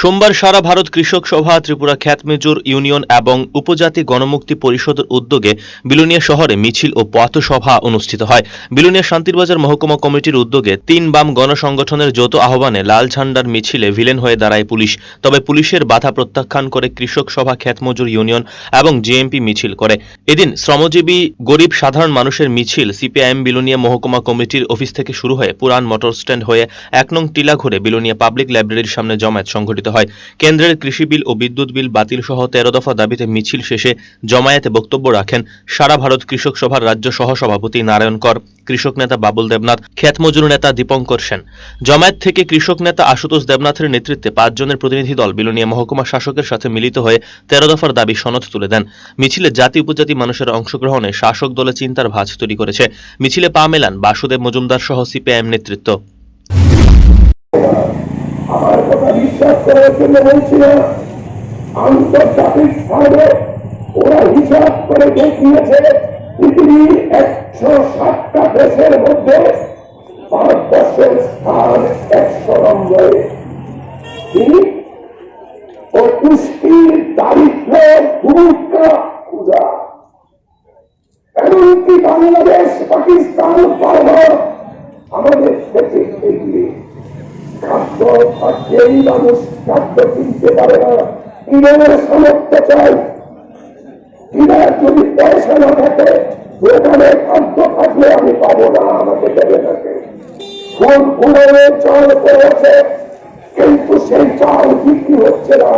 সোমবার সারা ভারত কৃষক সভা, ত্রিপুরা খ্যাতমেজুর ইউনিয়ন এবং উপজাতি গণমুক্তি পরিষদের উদ্যোগে বিলুনিয়া শহরে মিছিল ও পথসভা অনুষ্ঠিত হয়। বিলুনিয়া শান্তিরবাজার মহকুমা কমিটির উদ্যোগে তিন বাম গণসংগঠনের যৌথ আহ্বানে লাল ঝান্ডার মিছিলে ভিলেন হয়ে দাঁড়ায় পুলিশ। তবে পুলিশের বাধা প্রত্যাখ্যান করে কৃষক সভা, খ্যাতমজুর ইউনিয়ন এবং জেএমপি মিছিল করে। এদিন শ্রমজীবী, গরিব, সাধারণ মানুষের মিছিল সিপিআইএম বিলুনিয়া মহকুমা কমিটির অফিস থেকে শুরু হয়ে পুরান মোটর স্ট্যান্ড হয়ে এক নং টিলা ঘুরে বিলুনিয়া পাবলিক লাইব্রেরির সামনে জমায়েত সংঘটিত হয়। কেন্দ্রের কৃষি বিল ও বিদ্যুৎ বিল বাতিল সহ তেরো দফা দাবিতে মিছিল শেষে জমায়েতে বক্তব্য রাখেন সারা ভারত কৃষক সভার রাজ্য সহ সভাপতি নারায়ণ কর, কৃষক নেতা বাবুল দেবনাথ খ্যাত মজুর নেতা দীপঙ্কর সেন। জমায়েত থেকে কৃষক নেতা আশুতোষ দেবনাথের নেতৃত্বে পাঁচজনের প্রতিনিধি দল বিলুনিয়া মহকুমা শাসকের সাথে মিলিত হয়ে তেরো দফার দাবি সনদ তুলে দেন। মিছিলে জাতি উপজাতি মানুষের অংশগ্রহণে শাসক দলে চিন্তার ভাঁজ তৈরি করেছে। মিছিলে পা মেলান বাসুদেব মজুমদার সহ সিপিআইএম নেতৃত্ব আমার কথা বিশ্বাস করার জন্য বলছি না আন্তর্জাতিক ভাবে ওরা হিসাব করে দেখিয়েছে পৃথিবীর একশো ষাটটা দেশের মধ্যে ভারতবর্ষের স্থান একশো নম্বরে? ও পুষ্টির দারিদ্র ভূমিকা ক্ষুদা এমনকি বাংলাদেশ, পাকিস্তান আমাদের থেকে আমি পাবো না ফুল ফুলে চাল করেছে কিন্তু সেই চাল বিক্রি হচ্ছে না,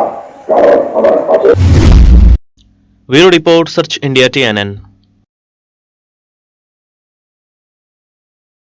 কারণ আমার হাতে রিপোর্ট, সার্চ ইন্ডিয়া টিএনএন।